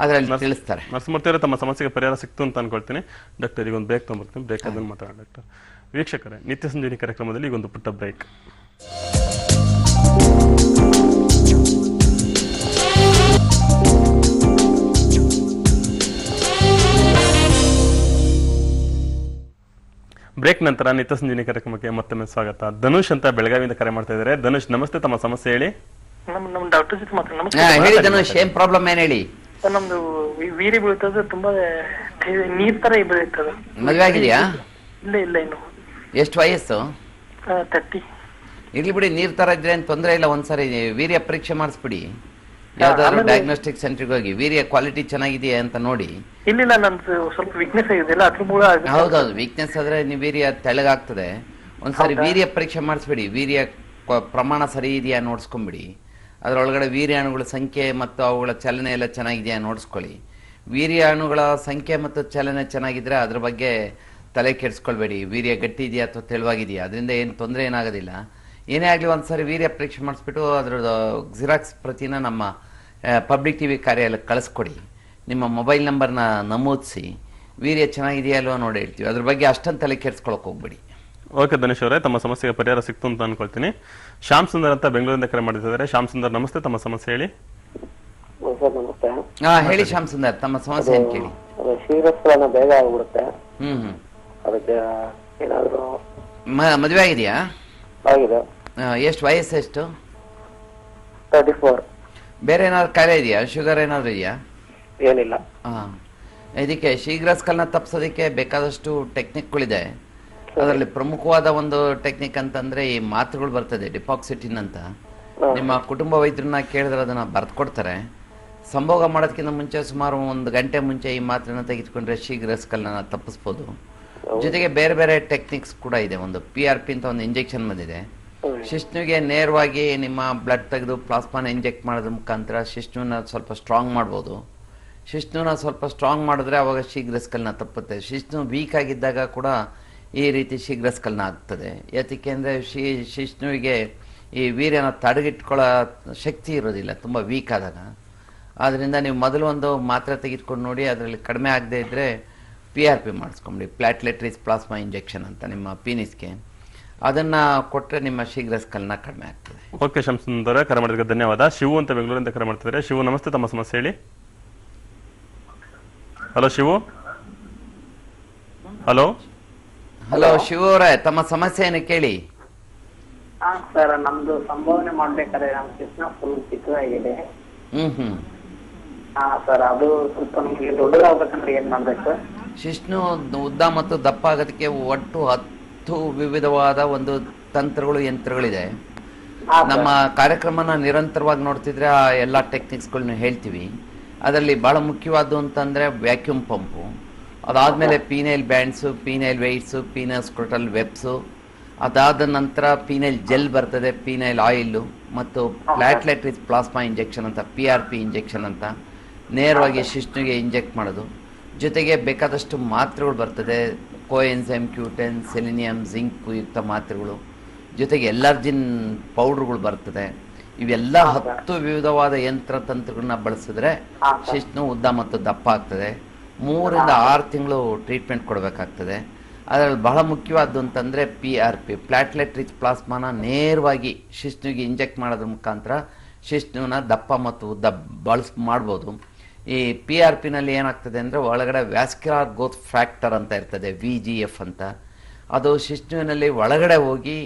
ಅದರಲ್ಲಿ ತಿಳಿಸ್ತಾರೆ. ನರಸಿಂಹಮೂರ್ತಿ ತಮ್ಮ ಸಮಸ್ಯೆಗೆ ಪರಿಹಾರ ಸಿಕ್ತು ಅಂತ ಅನ್ಕೊಳ್ತೀನಿ. ಡಾಕ್ಟರ್ ಈಗ ಒಂದು ಬ್ರೇಕ್ ತೊಗೊಂಬರ್ತೀನಿ. ಬ್ರೇಕ್ ಅದನ್ನು ಮಾತಾಡೋಣ ಡಾಕ್ಟರ್ ವೀಕ್ಷಕರೇ ನಿತ್ಯ ಸಂಜೀವಿನಿ ಕಾರ್ಯಕ್ರಮದಲ್ಲಿ ಈಗ ಒಂದು ಪುಟ್ಟ ಬ್ರೇಕ್ ಬ್ರೇಕ್ ನಂತರ ನಿತ್ಯ ಸಂಜೀವಿನಿ ಕಾರ್ಯಕ್ರಮಕ್ಕೆ ಮತ್ತೊಮ್ಮೆ ಸ್ವಾಗತ. ಧನುಷ್ ಅಂತ ಬೆಳಗಾವಿಯಿಂದ ಕರೆ ಮಾಡ್ತಾ ಇದ್ದಾರೆ. ಧನುಷ್ ನಮಸ್ತೆ. ತಮ್ಮ ಸಮಸ್ಯೆ ಹೇಳಿ. ನಮ್ ನಮ್ ಡಾಕ್ಟರ್ ಜೊತೆ ನಮಸ್ಕಾರ ಹೇಳಿ ಧನುಷ್ ಏನ್ ಪ್ರಾಬ್ಲಮ್ ಏನ್ ಹೇಳಿ? ಸರ್ ನಮ್ದು ವಿ- ವೀರ್ಯ ಬೀಳ್ತದೆ. ತುಂಬಾ ನೀರ್ ತರ ಬೀಳ್ತದೆ. ಮದುವೆ ಆಗಿದೆಯಾ? ಇಲ್ಲ ಇಲ್ಲ ಇನ್ನು. ಎಷ್ಟು ವಯಸ್ಸು? ತಟ್ಟಿ ಇರ್ಲಿ ಬಿಡಿ ನೀರ್ ತರ ಇದ್ರೆ ಏನ್ ತೊಂದ್ರೆ ಇಲ್ಲ. ಒಂದ್ಸರಿ ವೀರ್ಯ ಪರೀಕ್ಷೆ ಮಾಡಿಸ್ಬಿಡಿ. ಯಾವ್ದಾದ್ರು ಡಯಾಗ್ನೋಸ್ಟಿಕ್ ಸೆಂಟರ್ಗೆ ಹೋಗಿ ವೀರ್ಯ ಕ್ವಾಲಿಟಿ ಚೆನ್ನಾಗಿದೆಯಾ ಅಂತ ನೋಡಿ. ಇಲ್ಲಿಲ್ಲ ನಂದು ಸ್ವಲ್ಪ ವೀಕ್ನೆಸ್ ಆಗಿದೆಯಲ್ಲ ಅದ್ರ ಮೂಲ. ಹೌದೌದು ವೀಕ್ನೆಸ್ ಆದ್ರೆ ನೀವು ವೀರ್ಯ ತೆಳಗಾಗ್ತದೆ. ಒಂದ್ಸರಿ? ವೀರ್ಯ ಪರೀಕ್ಷೆ ಮಾಡಿಸ್ಬಿಡಿ ವೀರ್ಯ ಪ್ರಮಾಣ ಸರಿ ಇದೆಯಾ ನೋಡ್ಸ್ಕೊಂಬಿಡಿ. ಅದರೊಳಗಡೆ ವೀರ್ಯಾಣುಗಳ ಸಂಖ್ಯೆ ಮತ್ತು ಅವುಗಳ ಚಲನೆ ಎಲ್ಲ ಚೆನ್ನಾಗಿದೆಯಾ ನೋಡಿಸ್ಕೊಳ್ಳಿ. ವೀರ್ಯಾಣುಗಳ ಸಂಖ್ಯೆ ಮತ್ತು ಚಲನೆ ಚೆನ್ನಾಗಿದ್ರೆ ಅದ್ರ ಬಗ್ಗೆ ತಲೆ ಕೆಡಿಸ್ಕೊಳ್ಬೇಡಿ. ವೀರ್ಯ ಗಟ್ಟಿ ಇದೆಯಾ ಅಥವಾ ತೆಳುವಾಗಿದೆಯಾ? ಅದರಿಂದ ಏನು ತೊಂದರೆ ಏನಾಗೋದಿಲ್ಲ. ಏನೇ ಆಗಲಿ ಒಂದ್ಸರಿ ವೀರ್ಯ ಪರೀಕ್ಷೆ ಮಾಡಿಸ್ಬಿಟ್ಟು ಅದ್ರದ್ದು ಜಿರಾಕ್ಸ್ ಪ್ರತಿನ ನಮ್ಮ ಪಬ್ಲಿಕ್ ಟಿವಿ ಕಾರ್ಯಾಲಯಕ್ಕೆ ಕಳಿಸ್ಕೊಡಿ. ನಿಮ್ಮ ಮೊಬೈಲ್ ನಂಬರ್ನ ನಮೂದಿಸಿ. ವೀರ್ಯ ಚೆನ್ನಾಗಿದೆಯಾ ಅಲ್ವಾ ನೋಡಿ ಹೇಳ್ತೀವಿ. ಅದ್ರ ಬಗ್ಗೆ ಅಷ್ಟೊಂದು ತಲೆ ಕೆಡ್ಸ್ಕೊಳಕ್ ಹೋಗ್ಬೇಡಿ. ಓಕೆ ಧನೇಶ್ ಅವರೇ ತಮ್ಮ ಸಮಸ್ಯೆಗೆ ಪರಿಹಾರ ಸಿಕ್ತು ಅಂತ ಅನ್ಕೊಳ್ತೀನಿ. ಶ್ಯಾಮ್ ಸುಂದರ್ ಅಂತ ಬೆಂಗಳೂರಿಂದ ಕರೆ ಮಾಡಿದ್ದಾರೆ. ಶ್ಯಾಮ್ ಸುಂದರ್ ನಮಸ್ತೆ. ತಮ್ಮ ಸಮಸ್ಯೆ ಹೇಳಿ. ಸರ್ ನಮಸ್ತೆ. ಹಾ ಹೇಳಿ ಶ್ಯಾಮ್ ಸುಂದರ್ ತಮ್ಮ ಸಮಸ್ಯೆ ಏನ್ ಕೇಳಿ? ಅದು ಬೇಗ ಆಗ್ಬಿಡುತ್ತೆ. ಹ್ಮ್ ಹ್ಮ್. ಅದಕ್ಕೆ ಏನಾದ್ರು ಮ- ಮದುವೆ ಆಗಿದೆಯಾ? ಆಗಿದೆ. ಎಷ್ಟು ವಯಸ್ಸು ಎಷ್ಟು? ತರ್ಟಿ ಫೋರ್ ಬೇರೆ ಏನಾದ್ರು ಕಾಯಿಲೆ ಇದೆಯಾ? ಶುಗರ್ ಏನಾದ್ರು ಇದೆಯಾ? ಏನಿಲ್ಲ. ಹಾ ಇದಕ್ಕೆ ಶೀಘ್ರಸ್ಕಲ್ನ ತಪ್ಪಿಸೋದಕ್ಕೆ ಬೇಕಾದಷ್ಟು ಟೆಕ್ನಿಕ್ಗಳಿದೆ ಅದರಲ್ಲಿ ಪ್ರಮುಖವಾದ ಒಂದು ಟೆಕ್ನಿಕ್ ಅಂತಂದ್ರೆ ಈ ಮಾತ್ರೆಗಳು ಬರ್ತದೆ ಡಿಪಾಕ್ಸಿಟಿನ್ ಅಂತ. ನಿಮ್ಮ ಕುಟುಂಬ ವೈದ್ಯರನ್ನ ಕೇಳಿದ್ರೆ ಅದನ್ನ ಬರ್ದ್ಕೊಡ್ತಾರೆ. ಸಂಭೋಗ ಮಾಡೋದಕ್ಕಿಂತ ಮುಂಚೆ ಸುಮಾರು ಒಂದು ಗಂಟೆ ಮುಂಚೆ ಈ ಮಾತ್ರೆನ ತೆಗೆದುಕೊಂಡ್ರೆ ಶೀಘ್ರ ಸ್ಕಲ್ನ ತಪ್ಪಿಸ್ಬೋದು. ಜೊತೆಗೆ ಬೇರೆ ಬೇರೆ ಟೆಕ್ನಿಕ್ಸ್ ಕೂಡ ಇದೆ. ಒಂದು ಪಿ ಆರ್ ಪಿ ಅಂತ ಒಂದು ಇಂಜೆಕ್ಷನ್ ಬಂದಿದೆ. ಶಿಶ್ನುವಿಗೆ ನೇರವಾಗಿ ನಿಮ್ಮ ಬ್ಲಡ್ ತೆಗೆದು ಪ್ಲಾಸ್ಮಾನ ಇಂಜೆಕ್ಟ್ ಮಾಡೋದ್ರ ಮುಖಾಂತರ ಶಿಷ್ಣುನ ಸ್ವಲ್ಪ ಸ್ಟ್ರಾಂಗ್ ಮಾಡ್ಬೋದು. ಶಿಷ್ಣುನ ಸ್ವಲ್ಪ ಸ್ಟ್ರಾಂಗ್ ಮಾಡಿದ್ರೆ ಅವಾಗ ಶೀಘ್ರಸ್ಕಲ್ನ ತಪ್ಪುತ್ತೆ. ಶಿಷ್ಣು ವೀಕ್ ಆಗಿದ್ದಾಗ ಕೂಡ ಈ ರೀತಿ ಶೀಘ್ರಸ್ಕಲ್ನ ಆಗ್ತದೆ. ಯಾತಕ್ಕೆ ಅಂದರೆ ಶಿ ಶಿಷ್ಣುವಿಗೆ ಈ ವೀರ್ಯನ ತಡೆಗಿಟ್ಕೊಳ್ಳೋ ಶಕ್ತಿ ಇರೋದಿಲ್ಲ, ತುಂಬ ವೀಕ್ ಆದಾಗ. ಆದ್ದರಿಂದ ನೀವು ಮೊದಲು ಒಂದು ಮಾತ್ರೆ ತೆಗೆದುಕೊಂಡು ನೋಡಿ, ಅದರಲ್ಲಿ ಕಡಿಮೆ ಆಗದೆ ಇದ್ದರೆ ಪಿ ಆರ್ ಪಿ ಮಾಡಿಸ್ಕೊಂಬಿಡಿ. ಪ್ಲಾಟ್ಲೆಟ್ರಿಸ್ ಪ್ಲಾಸ್ಮಾ ಇಂಜೆಕ್ಷನ್ ಅಂತ ನಿಮ್ಮ ಪೀನಿಸ್ಗೆ ಅದನ್ನು ಕೊಟ್ಟರೆ ನಿಮ್ಮ ಶೀಘ್ರ ಸ್ಕಲ್ನ ಕಡಿಮೆ ಆಗ್ತದೆ. ಓಕೆ ಶಂಸುಂದರ ಸುಂದರ್ ಕರೆ ಮಾಡಿದ್ರೆ ಧನ್ಯವಾದ. ಶಿವು ಅಂತ ಬೆಂಗಳೂರಿಂದ ಕರೆ ಮಾಡ್ತಿದ್ದಾರೆ. ಶಿವು ನಮಸ್ತೆ ತಮ್ಮ ಸಮಸ್ಯೆ ಹೇಳಿ. Hello Shivu? Hello? Hello Shiva ಅವರೇ ತಮ್ಮ ಸಮಸ್ಯೆ ಏನು ಕೇಳಿ? ಹಾ ಸರ್ ನಮ್ದು ಸಂಭಾವನೆ ಮಾಡ್ಬೇಕಾದ್ರೆ ನಮ್ ಕೃಷ್ಣ ಫುಲ್ ಚಿಕ್ಕದಾಗಿದೆ. ಹ್ಮ್ ಹ್ಮ್. ಹಾ ಸರ್ ಅದು ಸ್ವಲ್ಪ ನಮ್ಗೆ ದೊಡ್ಡದಾಗ್ಬೇಕಂದ್ರೆ ಏನ್ ಮಾಡ್ಬೇಕು? ಶಿಷ್ಣು ಉದ್ದ ಮತ್ತು ದಪ್ಪ ಆಗೋದಕ್ಕೆ ಒಟ್ಟು ಹತ್ತು ವಿವಿಧವಾದ ಒಂದು ತಂತ್ರಗಳು ಯಂತ್ರಗಳಿದೆ. ನಮ್ಮ ಕಾರ್ಯಕ್ರಮನ ನಿರಂತರವಾಗಿ ನೋಡ್ತಿದ್ರೆ ಆ ಎಲ್ಲ ಟೆಕ್ನಿಕ್ಸ್ಗಳನ್ನ ಹೇಳ್ತೀವಿ. ಅದರಲ್ಲಿ ಬಹಳ ಮುಖ್ಯವಾದ್ದು ಅಂತಂದರೆ ವ್ಯಾಕ್ಯೂಮ್ ಪಂಪು. ಅದಾದಮೇಲೆ penile bands penile weights penile scrotal webs. ಅದಾದ ನಂತರ ಪೀನೈಲ್ ಜೆಲ್ ಬರ್ತದೆ ಪೀನೈಲ್ ಆಯಿಲ್ಲು ಮತ್ತು ಪ್ಲಾಟ್ಲೆಟ್ರಿಸ್ ಪ್ಲಾಸ್ಮಾ ಇಂಜೆಕ್ಷನ್ ಅಂತ ಪಿ ಆರ್ ಪಿ ಇಂಜೆಕ್ಷನ್ ಅಂತ ನೇರವಾಗಿ ಶಿಶ್ನುಗೆ ಇಂಜೆಕ್ಟ್ ಮಾಡೋದು. ಜೊತೆಗೆ ಬೇಕಾದಷ್ಟು ಮಾತ್ರೆಗಳು ಬರ್ತದೆ ಕೋಎನ್ಸೈಮ್ ಕ್ಯೂಟೆನ್ ಸೆಲಿನಿಯಂ ಜಿಂಕ್ ಯುಕ್ತ ಮಾತ್ರೆಗಳು. ಜೊತೆಗೆ ಎಲ್ಲರ್ಜಿನ್ ಪೌಡ್ರ್ಗಳು ಬರ್ತದೆ. ಇವೆಲ್ಲ ಹತ್ತು ವಿವಿಧವಾದ ಯಂತ್ರ ತಂತ್ರಗಳನ್ನ ಬಳಸಿದ್ರೆ ಶಿಶ್ನು ಉದ್ದ ಮತ್ತು ದಪ್ಪ ಆಗ್ತದೆ. ಮೂರಿಂದ ಆರು ತಿಂಗಳು ಟ್ರೀಟ್ಮೆಂಟ್ ಕೊಡಬೇಕಾಗ್ತದೆ. ಅದರಲ್ಲಿ ಬಹಳ ಮುಖ್ಯವಾದ್ದು ಅಂತಂದರೆ P R P platelet rich ಪ್ಲಾಸ್ಮಾನ ನೇರವಾಗಿ ಶಿಷ್ಣುಗೆ ಇಂಜೆಕ್ಟ್ ಮಾಡೋದ್ರ ಮುಖಾಂತರ ಶಿಶ್ನುವನ್ನ ದಪ್ಪ ಮತ್ತು ಉದ್ದ ಬಳಸ್ ಮಾಡ್ಬೋದು. ಈ ಪಿ ಆರ್ ಪಿನಲ್ಲಿ ಏನಾಗ್ತದೆ ಅಂದರೆ ಒಳಗಡೆ ವ್ಯಾಸ್ಕ್ಯುಲಾರ್ ಗ್ರೋತ್ ಫ್ಯಾಕ್ಟರ್ ಅಂತ ಇರ್ತದೆ ವಿ ಜಿ ಎಫ್ ಅಂತ. ಅದು ಶಿಷ್ಣುವಿನಲ್ಲಿ ಒಳಗಡೆ ಹೋಗಿ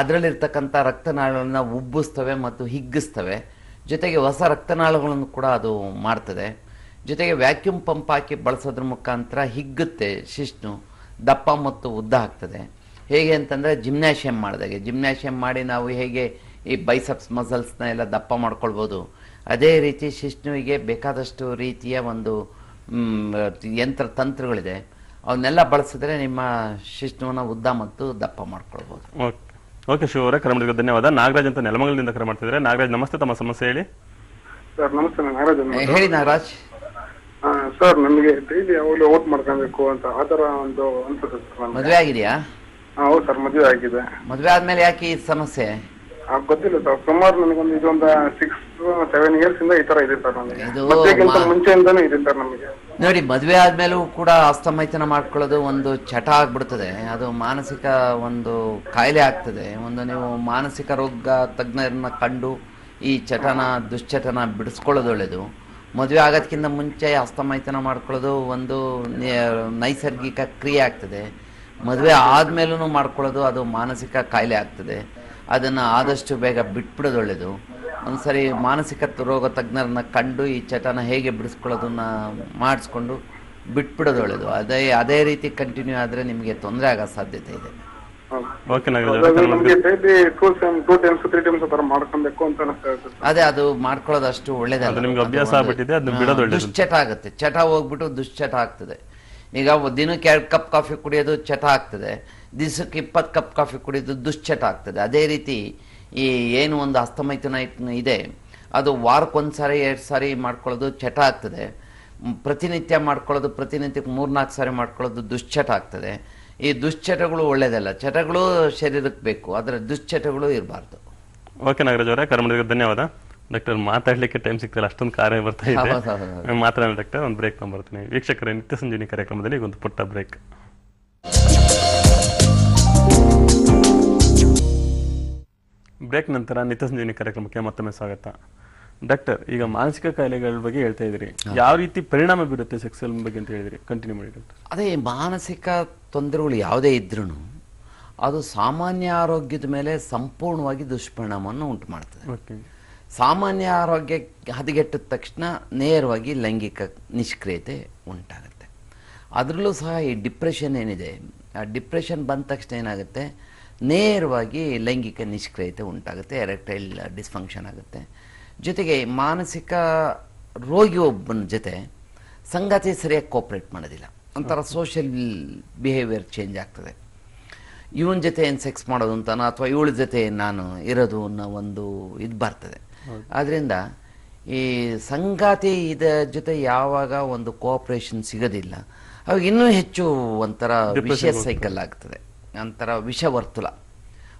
ಅದರಲ್ಲಿರ್ತಕ್ಕಂಥ ರಕ್ತನಾಳಗಳನ್ನು ಉಬ್ಬಿಸ್ತವೆ ಮತ್ತು ಹಿಗ್ಗಿಸ್ತವೆ. ಜೊತೆಗೆ ಹೊಸ ರಕ್ತನಾಳಗಳನ್ನು ಕೂಡ ಅದು ಮಾಡ್ತದೆ. ಜೊತೆಗೆ ವ್ಯಾಕ್ಯೂಮ್ ಪಂಪ್ ಹಾಕಿ ಬಳಸೋದ್ರ ಮುಖಾಂತರ ಹಿಗ್ಗುತ್ತೆ ಶಿಷ್ಣು ದಪ್ಪ ಮತ್ತು ಉದ್ದ ಆಗ್ತದೆ. ಹೇಗೆ ಅಂತಂದರೆ ಜಿಮ್ನಾಶಿಯಂ ಮಾಡಿದಾಗೆ. ಜಿಮ್ನಾಶಿಯಂ ಮಾಡಿ ನಾವು ಹೇಗೆ ಈ ಬೈಸಪ್ಸ್ ಮಸಲ್ಸ್ನ ಎಲ್ಲ ದಪ್ಪ ಮಾಡ್ಕೊಳ್ಬೋದು. ಅದೇ ರೀತಿ ಶಿಷ್ಣುವಿಗೆ ಬೇಕಾದಷ್ಟು ರೀತಿಯ ಒಂದು ಯಂತ್ರ ತಂತ್ರಗಳಿದೆ. ಅವನ್ನೆಲ್ಲ ಬಳಸಿದ್ರೆ ನಿಮ್ಮ ಶಿಷ್ಣುವನ್ನ ಉದ್ದ ಮತ್ತು ದಪ್ಪ ಮಾಡ್ಕೊಳ್ಬೋದು. ಓಕೆ. ಓಕೆ ಶಿವ ಅವರೇ ಕರೆ ಮಾಡಿದ್ದಕ್ಕೆ ಧನ್ಯವಾದ. ನಾಗರಾಜ್ ಅಂತ ನೆಲಮಂಗಲದಿಂದ ಕರೆ ಮಾಡ್ತಿದ್ರೆ ನಾಗರಾಜ್ ನಮಸ್ತೆ. ತಮ್ಮ ಸಮಸ್ಯೆ ಹೇಳಿ. ಸರ್ ನಮಸ್ತೆ ನಾಗರಾಜ್. ಹೇಳಿ ನಾಗರಾಜ್. ಸರ್ ನಮಗೆ ಡೈಲಿ ಯಾವಾಗಲೂ ಓಟ್ ಮಾಡ್ಕೊಬೇಕು ಅಂತ ಆ ಥರ ಒಂದು ಅನ್ಸುತ್ತೆ ಮದುವೆ ಆಗಿದೆಯಾ? ಹೌದು ಸರ್ ಮದುವೆ ಆಗಿದೆ. ಮದುವೆ ಆದ್ಮೇಲೆ ಯಾಕೆ ಈ ಸಮಸ್ಯೆ? ಗೊತ್ತಿಲ್ಲ ಸರ್. ಸುಮಾರು ನನಗೊಂದು ಇದೊಂದು ಸಿಕ್ಸ್ ಸೆವೆನ್ ಇಯರ್ಸ್ ಇಂದ ಈ ತರ ಇದೆ ಸರ್ ಇದು ಮದ್ವೆಗಿಂತ ಮಾ- ಮುಂಚೆಯಿಂದಾನು ಇದೆ ಸರ್ ನಮಗೆ. ನೋಡಿ ಮದುವೆ ಆದ್ಮೇಲೂ ಕೂಡ ಅಸ್ತಮೈತನ ಮಾಡ್ಕೊಳ್ಳೋದು ಒಂದು ಚಟ ಆಗ್ಬಿಡ್ತದೆ. ಅದು ಮಾನಸಿಕ ಒಂದು ಕಾಯಿಲೆ ಆಗ್ತದೆ. ಒಂದು ನೀವು ಮಾನಸಿಕ ರೋಗ ತಜ್ಞರನ್ನ ಕಂಡು ಈ ಚಟನ ದುಶ್ಚಟನ ಬಿಡಿಸ್ಕೊಳ್ಳೋದು ಒಳ್ಳೆಯದು ಮದುವೆ ಆಗೋದಕ್ಕಿಂತ ಮುಂಚೆ ಅಸ್ತಮೈತನ ಮಾಡ್ಕೊಳ್ಳೋದು ಒಂದು ನಿ- ನೈಸರ್ಗಿಕ ಕ್ರಿಯೆ ಆಗ್ತದೆ. ಮದುವೆ ಆದ್ಮೇಲೂ ಮಾಡ್ಕೊಳ್ಳೋದು ಅದು ಮಾನಸಿಕ ಕಾಯಿಲೆ ಆಗ್ತದೆ. ಅದನ್ನು ಆದಷ್ಟು ಬೇಗ ಬಿಟ್ಬಿಡೋದು ಒಳ್ಳೆಯದು ಒಂದ್ಸರಿ ಮಾನಸಿಕ ತ- ರೋಗ ತಜ್ಞರನ್ನ ಕಂಡು ಈ ಚಟನ ಹೇಗೆ ಬಿಡಿಸ್ಕೊಳ್ಳೋದನ್ನ ಮಾಡಿಸ್ಕೊಂಡು ಬಿಟ್ಬಿಡೋದು ಒಳ್ಳೆಯದು ಅದೇ ಅದೇ ರೀತಿ ಕಂಟಿನ್ಯೂ ಆದರೆ ನಿಮಗೆ ತೊಂದರೆ ಆಗೋ ಸಾಧ್ಯತೆ ಇದೆ. ಅದೇ ಅದು ಮಾಡ್ಕೊಳ್ಳೋದು ಅಷ್ಟು ಒಳ್ಳೇದಲ್ಲ. ದುಶ್ಚಟ ಆಗುತ್ತೆ. ಚಟ ಹೋಗ್ಬಿಟ್ಟು ದುಶ್ಚಟ ಆಗ್ತದೆ. ಈಗ ದಿನಕ್ಕೆ ಎರಡು ಕಪ್ ಕಾಫಿ ಕುಡಿಯೋದು ಚಟ ಆಗ್ತದೆ. ದಿವಸಕ್ಕೆ ಇಪ್ಪತ್ತು ಕಪ್ ಕಾಫಿ ಕುಡಿಯೋದು ದುಶ್ಚಟ ಆಗ್ತದೆ. ಅದೇ ರೀತಿ ಈ ಏನು ಒಂದು ಅಸ್ತಮೈತನ ಇದೆ, ಅದು ವಾರಕ್ಕೊಂದು ಸಾರಿ ಎರಡು ಸಾರಿ ಮಾಡ್ಕೊಳ್ಳೋದು ಚಟ ಆಗ್ತದೆ. ಪ್ರತಿನಿತ್ಯ ಮಾಡ್ಕೊಳ್ಳೋದು, ಪ್ರತಿನಿತ್ಯಕ್ಕೆ ಮೂರ್ನಾಲ್ಕು ಸಾರಿ ಮಾಡ್ಕೊಳ್ಳೋದು ದುಶ್ಚಟ ಆಗ್ತದೆ. ಈ ದುಶ್ಚಟಗಳು ಒಳ್ಳೆಯದಲ್ಲ ಚಟಗಳು ಶರೀರಕ್ಕೆ ಬೇಕು. ಆದರೆ ದುಶ್ಚಟಗಳು ಇರಬಾರ್ದು. ಓಕೆ ನಾಗರಾಜ್ ಅವರೇ ಕರೆ ಧನ್ಯವಾದ. ಡಾಕ್ಟರ್ ಮಾತಾಡ್ಲಿಕ್ಕೆ ಟೈಮ್ ಸಿಗ್ತಿಲ್ಲ ಅಷ್ಟೊಂದು ಕಾರ್ಯ ಬರ್ತಾ ಇದೆ. ಮಾತಾಡೋಣ ಡಾಕ್ಟರ್ ಒಂದು ಬ್ರೇಕ್ ತಗೊಂಡ್ಬರ್ತೀನಿ. ವೀಕ್ಷಕರ ನಿತ್ಯ ಸಂಜೀವಿನಿ ಕಾರ್ಯಕ್ರಮದಲ್ಲಿ ಒಂದು ಪುಟ್ಟ ಬ್ರೇಕ್ ಬ್ರೇಕ್ ನಂತರ ನಿತ್ಯ ಸಂಜೀವಿನಿ ಕಾರ್ಯಕ್ರಮಕ್ಕೆ ಮತ್ತೊಮ್ಮೆ ಸ್ವಾಗತ. ಡಾಕ್ಟರ್ ಈಗ ಮಾನಸಿಕ ಕಾಯಿಲೆಗಳ ಬಗ್ಗೆ ಹೇಳ್ತಾ ಇದ್ರಿ ಯಾವ ರೀತಿ ಪರಿಣಾಮ ಬೀರುತ್ತೆ ಸೆಕ್ಸಲ್ ಬಗ್ಗೆ ಅಂತ ಹೇಳಿದ್ರಿ? ಕಂಟಿನ್ಯೂ ಮಾಡಿ ಡಾಕ್ಟರ್. ಅದೇ ಮಾನಸಿಕ ತೊಂದರೆಗಳು ಯಾವುದೇ ಇದ್ರೂ ಅದು ಸಾಮಾನ್ಯ ಆರೋಗ್ಯದ ಮೇಲೆ ಸಂಪೂರ್ಣವಾಗಿ ದುಷ್ಪರಿಣಾಮವನ್ನು ಉಂಟು ಮಾಡ್ತದೆ ಓಕೆ ಸಾಮಾನ್ಯ ಆರೋಗ್ಯ ಹದಗೆಟ್ಟಿದ ತಕ್ಷಣ ನೇರವಾಗಿ ಲೈಂಗಿಕ ನಿಷ್ಕ್ರಿಯತೆ ಉಂಟಾಗುತ್ತೆ. ಅದರಲ್ಲೂ ಸಹ ಈ ಡಿಪ್ರೆಷನ್ ಏನಿದೆ ಆ ಡಿಪ್ರೆಷನ್ ಬಂದ ತಕ್ಷಣ ಏನಾಗುತ್ತೆ? ನೇರವಾಗಿ ಲೈಂಗಿಕ ನಿಷ್ಕ್ರಿಯತೆ ಉಂಟಾಗುತ್ತೆ ಎರೆಕ್ಟೈಲ್ ಡಿಸ್ಫಂಕ್ಷನ್ ಆಗುತ್ತೆ. ಜೊತೆಗೆ ಮಾನಸಿಕ ರೋಗಿ ಒಬ್ಬನ ಜೊತೆ ಸಂಗಾತಿ ಸರಿಯಾಗಿ ಕೋಪ್ರೇಟ್ ಮಾಡೋದಿಲ್ಲ. ಒಂಥರ ಸೋಷಿಯಲ್ ಬಿಹೇವಿಯರ್ ಚೇಂಜ್ ಆಗ್ತದೆ. ಇವನ ಜೊತೆ ಏನು ಸೆಕ್ಸ್ ಮಾಡೋದು ಅಂತಾನೋ ಅಥವಾ ಇವಳ ಜೊತೆ ನಾನು ಇರೋದು ಅನ್ನೋ ಒಂದು ಇದು ಬರ್ತದೆ. ಆದ್ರಿಂದ ಈ ಸಂಗಾತಿ ಇದ ಜೊತೆ ಯಾವಾಗ ಒಂದು ಕೋಆಪರೇಷನ್ ಸಿಗೋದಿಲ್ಲ ಅವಾಗ ಇನ್ನೂ ಹೆಚ್ಚು ಒಂಥರ ವಿಷಯ ಸೈಕಲ್ ಆಗ್ತದೆ. ಒಂಥರ ವಿಷವರ್ತುಲ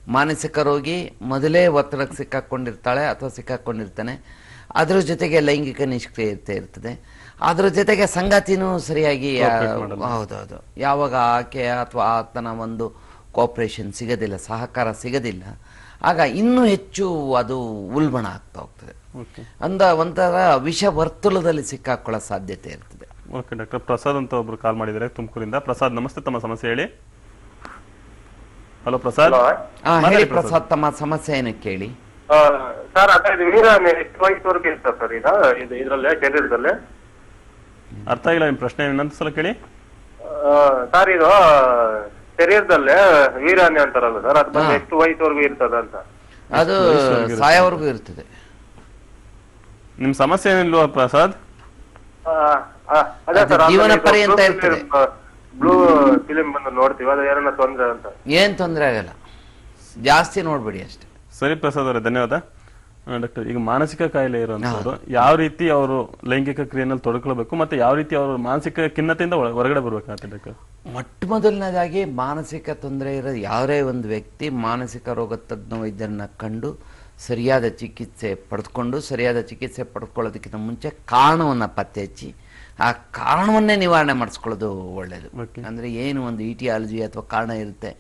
ಮಾನಸಿಕ ರೋಗಿ ಮೊದಲೇ ಒತ್ತಡಕ್ಕೆ ಸಿಕ್ಕಾಕೊಂಡಿರ್ತಾಳೆ ಅಥವಾ ಸಿಕ್ಕಾಕೊಂಡಿರ್ತಾನೆ. ಅದ್ರ ಜೊತೆಗೆ ಲೈಂಗಿಕ ನಿಷ್ಕ್ರಿಯತೆ ಇರ್ತದೆ. ಅದ್ರ ಜೊತೆಗೆ ಸಂಗಾತಿನೂ ಸರಿಯಾಗಿ ಹೌದೌದು. ಯಾವಾಗ ಆಕೆ ಅಥವಾ ಆತನ ಒಂದು ಕೋಆಪರೇಷನ್ ಸಿಗೋದಿಲ್ಲ ಸಹಕಾರ ಸಿಗೋದಿಲ್ಲ ಆಗ ಇನ್ನೂ ಹೆಚ್ಚು ಅದು ಉಲ್ಬಣ ಆಗ್ತಾ ಹೋಗ್ತದೆ. ಓಕೆ. ಅಂದ ಒಂಥರ ವಿಷ ವರ್ತುಲದಲ್ಲಿ ಸಿಕ್ಕಾಕೊಳ್ಳೋ ಸಾಧ್ಯತೆ ಇರ್ತದೆ. ಓಕೆ ಡಾಕ್ಟರ್ ಪ್ರಸಾದ್ ಅಂತ ಒಬ್ರು ಕಾಲ್ ಮಾಡಿದ್ದಾರೆ ತುಮಕೂರಿಂದ. ಪ್ರಸಾದ್ ನಮಸ್ತೆ ತಮ್ಮ ಸಮಸ್ಯೆ ಹೇಳಿ. ಹಲೋ ಪ್ರಸಾದ್? ಹೇಳಿ ಪ್ರಸಾದ್. ತಮ್ಮ ಸಮಸ್ಯೆ ಏನು ಕೇಳಿ ಸರ್ ಅದೇ ಇದು ಎಷ್ಟು ವಯಸ್ಸುವರೆಗೆ ಇರ್ತ ಸರ್ ಈಗ? ಇದು ಇದರಲ್ಲೇ ಶರೀರದಲ್ಲೇ ಅರ್ಥ ಆಗಿಲ್ಲ ನಿಮ್ ಪ್ರಶ್ನೆ ಇನ್ನೊಂದು ಸಲ ಕೇಳಿ ಸರ್ ಇದು ಶರೀರದಲ್ಲೇ ವೀರಾನ್ಯ ಅಂತಾರಲ್ಲ ಸರ್? ಅದು ಬಂದು ಎಷ್ಟು ವಯಸ್ಸುವರೆಗೂ ಇರ್ತದ ಅಂತ? ಅದು ಸಾಯವರೆಗೂ ಇರ್ತದೆ. ನಿಮ್ ಸಮಸ್ಯೆ ಏನಿಲ್ವಾ ಪ್ರಸಾದ್? ಆ, ಆ, ಅದೇ ಅದು ಸರ್ ಜೀವನ ಪರ್ಯಂತ ಇರ್ತದೆ. ಬ್ಲೂ ಫಿಲಿಂ ಬಂದು ನೋಡ್ತೀವಿ ಅದು ಏನಾರ ತೊಂದ್ರೆ ಅಂತ. ಏನ್ ತೊಂದರೆ ಆಗಲ್ಲ. ಜಾಸ್ತಿ ನೋಡ್ಬೇಡಿ ಅಷ್ಟೇ. ಸರಿ ಪ್ರಸಾದ್ ಅವರೇ ಧನ್ಯವಾದ. ಡಾಕ್ಟರ್ ಈಗ ಮಾನಸಿಕ ಕಾಯಿಲೆ ಇರುವಂತವ್ರು ಯಾವ ರೀತಿ ಅವರು ಲೈಂಗಿಕ ಕ್ರಿಯೆನಲ್ಲಿ ತೊಡಕೊಳ್ಬೇಕು ಮತ್ತೆ ಯಾವ ರೀತಿ ಅವರು ಮಾನಸಿಕ ಖಿನ್ನತೆಯಿಂದ ಹೊರಗಡೆ ಬರ್ಬೇಕಾಗತ್ತೆ ಡಾಕ್ಟರ್? ಮೊಟ್ಟ ಮೊದಲನೇದಾಗಿ ಮಾನಸಿಕ ತೊಂದರೆ ಇರೋ ಯಾವುದೇ ಒಂದು ವ್ಯಕ್ತಿ ಮಾನಸಿಕ ರೋಗ ತಜ್ಞ ವೈದ್ಯರನ್ನ ಕಂಡು ಸರಿಯಾದ ಚಿಕಿತ್ಸೆ ಪಡೆದುಕೊಂಡು ಸರಿಯಾದ ಚಿಕಿತ್ಸೆ ಪಡ್ಕೊಳ್ಳೋದಕ್ಕಿಂತ ಮುಂಚೆ ಕಾರಣವನ್ನು ಪತ್ತೆ ಹಚ್ಚಿ ಆ ಕಾರಣವನ್ನೇ ನಿವಾರಣೆ ಮಾಡಿಸ್ಕೊಳ್ಳೋದು ಒಳ್ಳೆಯದು. ಅಂದರೆ ಏನು ಒಂದು ಇಟಿಯಾಲಜಿ ಅಥವಾ ಕಾರಣ ಇರುತ್ತೆ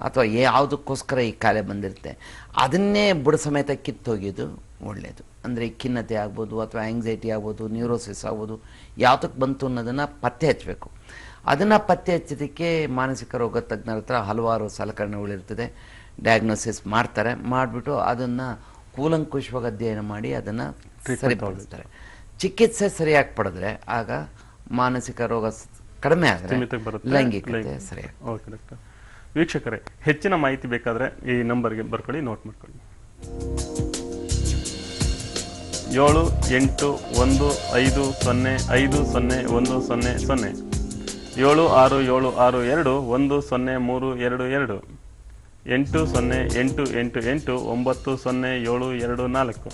ಅಥವಾ ಯಾವುದಕ್ಕೋಸ್ಕರ ಈ ಕಾಯಿಲೆ ಬಂದಿರುತ್ತೆ ಅದನ್ನೇ ಬುಡ ಸಮೇತ ಕಿತ್ತೋಗಿದ್ದು ಒಳ್ಳೆಯದು ಅಂದರೆ ಖಿನ್ನತೆ ಆಗ್ಬೋದು ಅಥವಾ ಆಂಗ್ಸೈಟಿ ಆಗ್ಬೋದು ನ್ಯೂರೋಸಿಸ್ ಆಗ್ಬೋದು ಯಾವುದಕ್ಕೆ ಬಂತು ಅನ್ನೋದನ್ನು ಪತ್ತೆ ಹಚ್ಚಬೇಕು ಅದನ್ನು ಪತ್ತೆ ಹಚ್ಚೋದಕ್ಕೆ ಮಾನಸಿಕ ರೋಗ ತಜ್ಞರ ಹತ್ರ ಹಲವಾರು ಸಲಕರಣೆಗಳಿರ್ತದೆ ಡಯಾಗ್ನೋಸಿಸ್ ಮಾಡ್ತಾರೆ. ಮಾಡಿಬಿಟ್ಟು ಅದನ್ನು ಕೂಲಂಕುಷವಾಗಿ ಅಧ್ಯಯನ ಮಾಡಿ ಅದನ್ನು ಸರಿಪಡಿಸ್ತಾರೆ ಚಿಕಿತ್ಸೆ ಸರಿಯಾಗಿ ಪಡೆದ್ರೆ ಆಗ ಮಾನಸಿಕ ರೋಗ ಕಡಿಮೆ ಆದರೆ ಲೈಂಗಿಕತೆ ಲೈಂಗಿಕ- ಸರಿಯಾಗಿ ಓಕೆ ಡಾಕ್ಟರ್. ವೀಕ್ಷಕರೇ, ಹೆಚ್ಚಿನ ಮಾಹಿತಿ ಬೇಕಾದರೆ ಈ ನಂಬರ್ಗೆ ಬರ್ಕೊಳ್ಳಿ, ನೋಟ್ ಮಾಡ್ಕೊಳ್ಳಿ. ಏಳು, ಎಂಟು, ಒಂದು, ಐದು, ಸೊನ್ನೆ ಐದು, ಸೊನ್ನೆ, ಒಂದು, ಸೊನ್ನೆ ಸೊನ್ನೆ. ಏಳು, ಆರು ಏಳು, ಆರು, ಎರಡು, ಒಂದು, ಸೊನ್ನೆ, ಮೂರು, ಎರಡು ಎರಡು. ಎಂಟು, ಸೊನ್ನೆ, ಎಂಟು ಎಂಟು ಎಂಟು, ಒಂಬತ್ತು, ಸೊನ್ನೆ, ಏಳು, ಎರಡು, ನಾಲ್ಕು.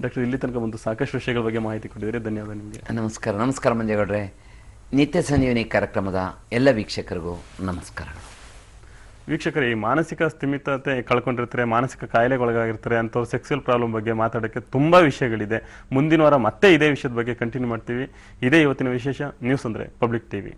ಡಾಕ್ಟರ್, ಇಲ್ಲಿ ತನಕ ಒಂದು ಸಾಕಷ್ಟು ವಿಷಯಗಳ ಬಗ್ಗೆ ಮಾಹಿತಿ ಕೊಟ್ಟಿದ್ದೀರಿ. ಧನ್ಯವಾದ ನಿಮಗೆ. ನಮಸ್ಕಾರ ನಮಸ್ಕಾರ ಮಂಜೇಗೌಡ್ರೆ. ನಿತ್ಯ ಸಂಜೀವಿನಿ ಕಾರ್ಯಕ್ರಮದ ಎಲ್ಲ ವೀಕ್ಷಕರಿಗೂ ನಮಸ್ಕಾರಗಳು ವೀಕ್ಷಕರು, ಈ ಮಾನಸಿಕ ಸ್ಥಿಮಿತತೆ ಕಳ್ಕೊಂಡಿರ್ತಾರೆ, ಮಾನಸಿಕ ಕಾಯಿಲೆಗೊಳಗಾಗಿರ್ತಾರೆ, ಅಂಥವ್ರು ಸೆಕ್ಸುವಲ್ ಪ್ರಾಬ್ಲಮ್ ಬಗ್ಗೆ ಮಾತಾಡೋಕ್ಕೆ ತುಂಬ ವಿಷಯಗಳಿದೆ. ಮುಂದಿನ ವಾರ ಮತ್ತೆ ಇದೇ ವಿಷಯದ ಬಗ್ಗೆ ಕಂಟಿನ್ಯೂ ಮಾಡ್ತೀವಿ. ಇದೇ ಇವತ್ತಿನ ವಿಶೇಷ ನ್ಯೂಸ್ ಅಂದರೆ ಪಬ್ಲಿಕ್ ಟಿವಿ